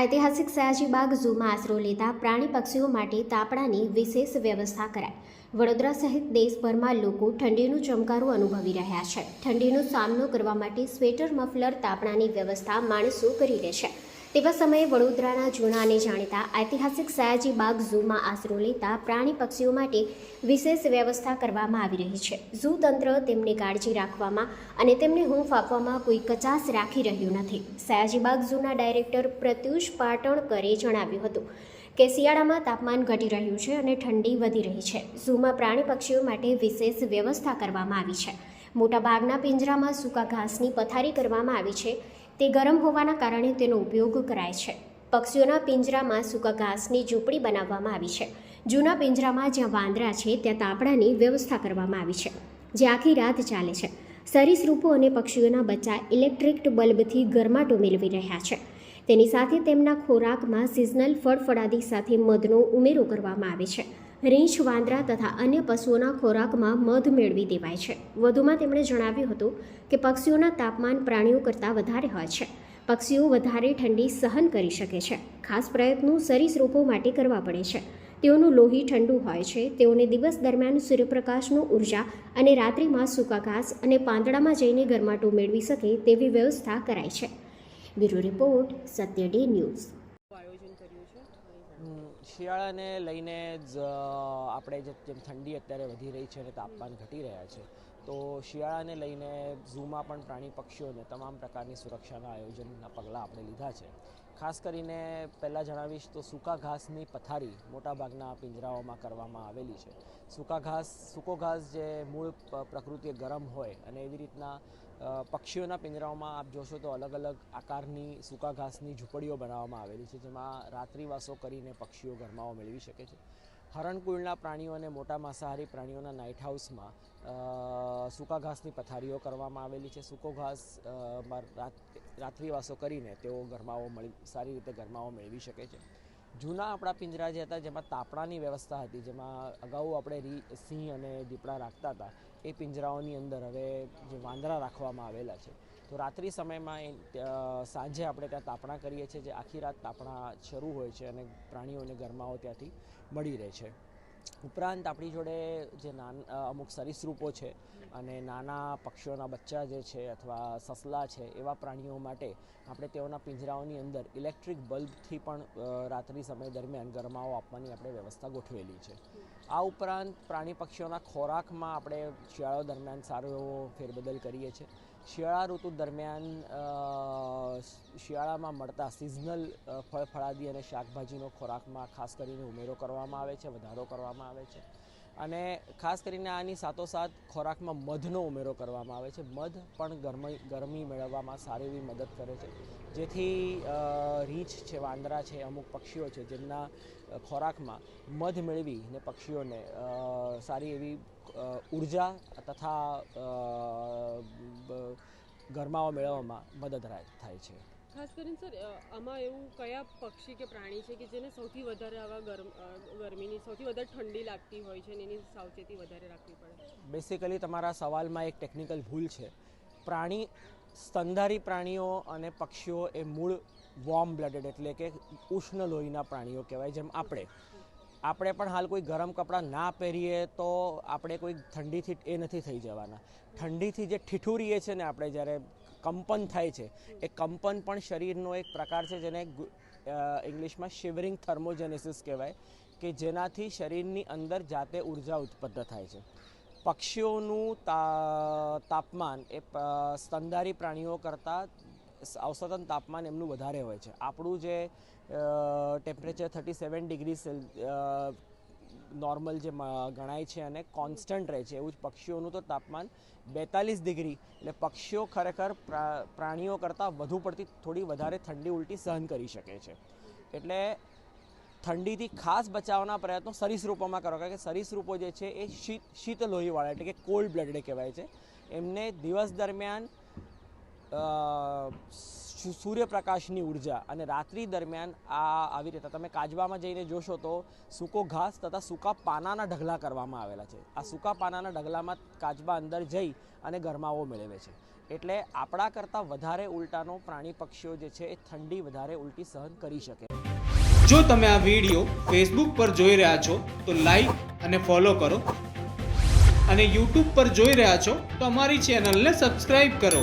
ઐતિહાસિક સયાજીબાગ ઝૂમાં આશરો લેતા પ્રાણી પક્ષીઓ માટે તાપણાની વિશેષ વ્યવસ્થા કરાઈ. વડોદરા સહિત દેશભરમાં લોકો ઠંડીનું ચમકારો અનુભવી રહ્યા છે. ઠંડીનો સામનો કરવા માટે સ્વેટર, મફલર, તાપણાની વ્યવસ્થા માણસો કરી રહે છે. તેવા સમયે વડોદરાના જૂના જાણીતા ઐતિહાસિક સયાજી બાગ ઝૂમાં આશરો લેતા પ્રાણી પક્ષીઓ માટે વિશેષ વ્યવસ્થા કરવામાં આવી રહી છે. ઝૂ તંત્ર તેમની કાળજી રાખવામાં અને તેમને હૂંફ આપવામાં કોઈ કચાશ રાખી રહ્યું નથી. સયાજીબાગ ઝૂના ડાયરેક્ટર પ્રત્યુષ પાટણકરે જણાવ્યું હતું કે શિયાળામાં તાપમાન ઘટી રહ્યું છે અને ઠંડી વધી રહી છે. ઝૂમાં પ્રાણી પક્ષીઓ માટે વિશેષ વ્યવસ્થા કરવામાં આવી છે. મોટાભાગના પિંજરામાં સૂકા ઘાસની પથારી કરવામાં આવી છે. તે ગરમ હોવાના કારણે તેનો ઉપયોગ કરાય છે. પક્ષીઓના પિંજરામાં સૂકા ઘાસની ઝૂંપડી બનાવવામાં આવી છે. જૂના પિંજરામાં જ્યાં વાંદરા છે, ત્યાં તાપડાની વ્યવસ્થા કરવામાં આવી છે. જે આખી રાત ચાલે છે. સરીસૃપો અને પક્ષીઓના બચ્ચા ઇલેક્ટ્રિક બલ્બથી ગરમાટો મેળવી રહ્યા છે. તેની સાથે તેમના ખોરાકમાં સિઝનલ ફળફળાદી સાથે મધનો ઉમેરો કરવામાં આવે છે. રીંછ, વાંદરા તથા અન્ય પશુઓના ખોરાકમાં મધ મેળવી દેવાય છે. વધુમાં તેમણે જણાવ્યું હતું કે પક્ષીઓના તાપમાન પ્રાણીઓ કરતાં વધારે હોય છે. પક્ષીઓ વધારે ઠંડી સહન કરી શકે છે. ખાસ પ્રયત્નો સરીસૃપો માટે કરવા પડે છે. તેઓનું લોહી ઠંડુ હોય છે. તેઓને દિવસ દરમિયાન સૂર્યપ્રકાશનો ઊર્જા અને રાત્રિમાં સૂકા ઘાસ અને પાંદડામાં જઈને ગરમાટો મેળવી શકે તેવી વ્યવસ્થા કરાઈ છે. Bureau report, Satya day news આયોજન કર્યું છે હમ, શિયાળાને લઈને જ આપણે જેમ ઠંડી અત્યારે વધી રહી છે અને તાપમાન ઘટી રહ્યા છે તો શિયાળાને લઈને ઝૂમાં પણ પ્રાણી પક્ષીઓને તમામ પ્રકારની સુરક્ષાના આયોજનના પગલાં આપણે લીધા છે. ખાસ કરીને પહેલાં જણાવીશ તો સૂકા ઘાસની પથારી મોટાભાગના પિંજરાઓમાં કરવામાં આવેલી છે. સૂકા ઘાસ, સૂકો ઘાસ જે મૂળ પ્રકૃતિએ ગરમ હોય અને એવી રીતના પક્ષીઓના પિંજરાઓમાં આપ જોશો તો અલગ અલગ આકારની સૂકા ઘાસની ઝૂંપડીઓ બનાવવામાં આવેલી છે, જેમાં રાત્રિવાસો કરીને પક્ષીઓ ગરમાવો મેળવી શકે છે. હરણકુળના પ્રાણીઓ અને મોટા માંસાહારી પ્રાણીઓના નાઇટ હાઉસમાં સૂકા ઘાસની પથારીઓ કરવામાં આવેલી છે. સૂકો ઘાસ રાત- રાત્રિવાસો કરીને તેઓ ગરમાવો મળી, સારી રીતે ગરમાવો મેળવી શકે છે. જૂના આપણા પિંજરા જે હતા, જેમાં તાપણાની વ્યવસ્થા હતી, જેમાં અગાઉ આપણે રી, સિંહ અને દીપડા રાખતા હતા, એ પિંજરાઓની અંદર હવે જે વાંદરા રાખવામાં આવેલા છે. તો રાત્રિ સમયમાં એ સાંજે આપણે ત્યાં તાપણા કરીએ છીએ, જે આખી રાત તાપણા શરૂ હોય છે અને પ્રાણીઓને ગરમાવો ત્યાંથી મળી રહે છે. ઉપરાંત આપણી જોડે જે નાન અમુક સરીસૃપો છે અને નાના પક્ષીઓના બચ્ચા જે છે અથવા સસલા છે એવા પ્રાણીઓ માટે આપણે તેઓના પિંજરાઓની અંદર ઇલેક્ટ્રિક બલ્બથી પણ રાત્રિ સમય દરમિયાન ગરમાવો આપવાની આપણે વ્યવસ્થા ગોઠવેલી છે. આ ઉપરાંત પ્રાણી પક્ષીઓના ખોરાકમાં આપણે શિયાળો દરમિયાન સારો એવો ફેરબદલ કરીએ છીએ. શિયાળા ઋતુ દરમિયાન શિયાળામાં મળતા સિઝનલ ફળ ફળાદી અને શાકભાજીનો ખોરાકમાં ખાસ કરીને ઉમેરો કરવામાં આવે છે, વધારો કરવામાં આવે છે. અને ખાસ કરીને આની સાથોસાથ ખોરાકમાં મધનો ઉમેરો કરવામાં આવે છે. મધ પણ ગરમી ગરમી મેળવવામાં સારી એવી મદદ કરે છે. જેથી રીંછ છે, વાંદરા છે, અમુક પક્ષીઓ છે, જેમના ખોરાકમાં મધ મેળવીને પક્ષીઓને સારી એવી ઊર્જા તથા ગરમાવો મેળવવામાં મદદ થાય છે. ખાસ કરીને સર આમાં એવું કયા પક્ષી કે પ્રાણી છે કે જેને સૌથી વધારે આવા ગરમ ગરમીની સૌથી વધારે ઠંડી લાગતી હોય છે અને એની સાવચેતી વધારે રાખવી પડે? બેસિકલી તમારા સવાલમાં એક ટેકનિકલ ભૂલ છે. પ્રાણી સ્તનધારી પ્રાણીઓ અને પક્ષીઓ એ મૂળ વોર્મ બ્લડેડ એટલે કે ઉષ્ણ લોહીના પ્રાણીઓ કહેવાય, જેમ આપણે. આપણે પણ હાલ કોઈ ગરમ કપડાં ના પહેરીએ તો આપણે કોઈ ઠંડીથી એ નથી થઈ જવાના. ઠંડીથી જે ઠીઠુરીએ છે ને આપણે જ્યારે કંપન થાય છે. એ કંપન પણ શરીરનો એક પ્રકાર છે જેને ઇંગ્લિશમાં શિવરિંગ થર્મોજેનેસિસ કહેવાય, કે જેનાથી શરીરની અંદર જાતે ઊર્જા ઉત્પન્ન થાય છે. પક્ષીઓનું તાપમાન એ સ્તનધારી પ્રાણીઓ કરતાં અવસતન તાપમાન એમનું વધારે હોય છે. આપણું જે temperature thirty seven degree normal જે ગણાય છે અને કોન્સ્ટન્ટ રહે છે. એવું જ પક્ષીઓનું તો તાપમાન બેતાલીસ ડિગ્રી. એટલે પક્ષીઓ ખરેખર પ્રા- પ્રાણીઓ કરતાં વધુ પડતી, થોડી વધારે ઠંડી ઉલટી સહન કરી શકે છે. એટલે ઠંડીથી ખાસ બચાવના પ્રયત્નો સરીસૃપોમાં કરો. કારણ કે સરીસૃપો જે છે એ શીત શીત લોહીવાળા એટલે કે કોલ્ડ બ્લડેડ કહેવાય છે. એમને દિવસ દરમિયાન સૂર્યપ્રકાશની ઊર્જા અને રાત્રિ દરમિયાન આ આવી રીતે, તમે કાજબામાં જઈને જોશો તો સૂકો ઘાસ તથા સૂકા પાનાના ઢગલા કરવામાં આવેલા છે. આ સૂકા પાનાના ઢગલામાં કાચબા અંદર જઈ અને ગરમાવો મેળવે છે. એટલે આપણા કરતાં વધારે ઉલટાનો પ્રાણી પક્ષીઓ જે છે એ ઠંડી વધારે ઉલટી સહન કરી શકે. જો તમે આ વીડિયો ફેસબુક પર જોઈ રહ્યા છો, તો લાઈક અને ફોલો કરો. અને યુટ્યુબ પર જોઈ રહ્યા છો, તો અમારી ચેનલને સબસ્ક્રાઈબ કરો.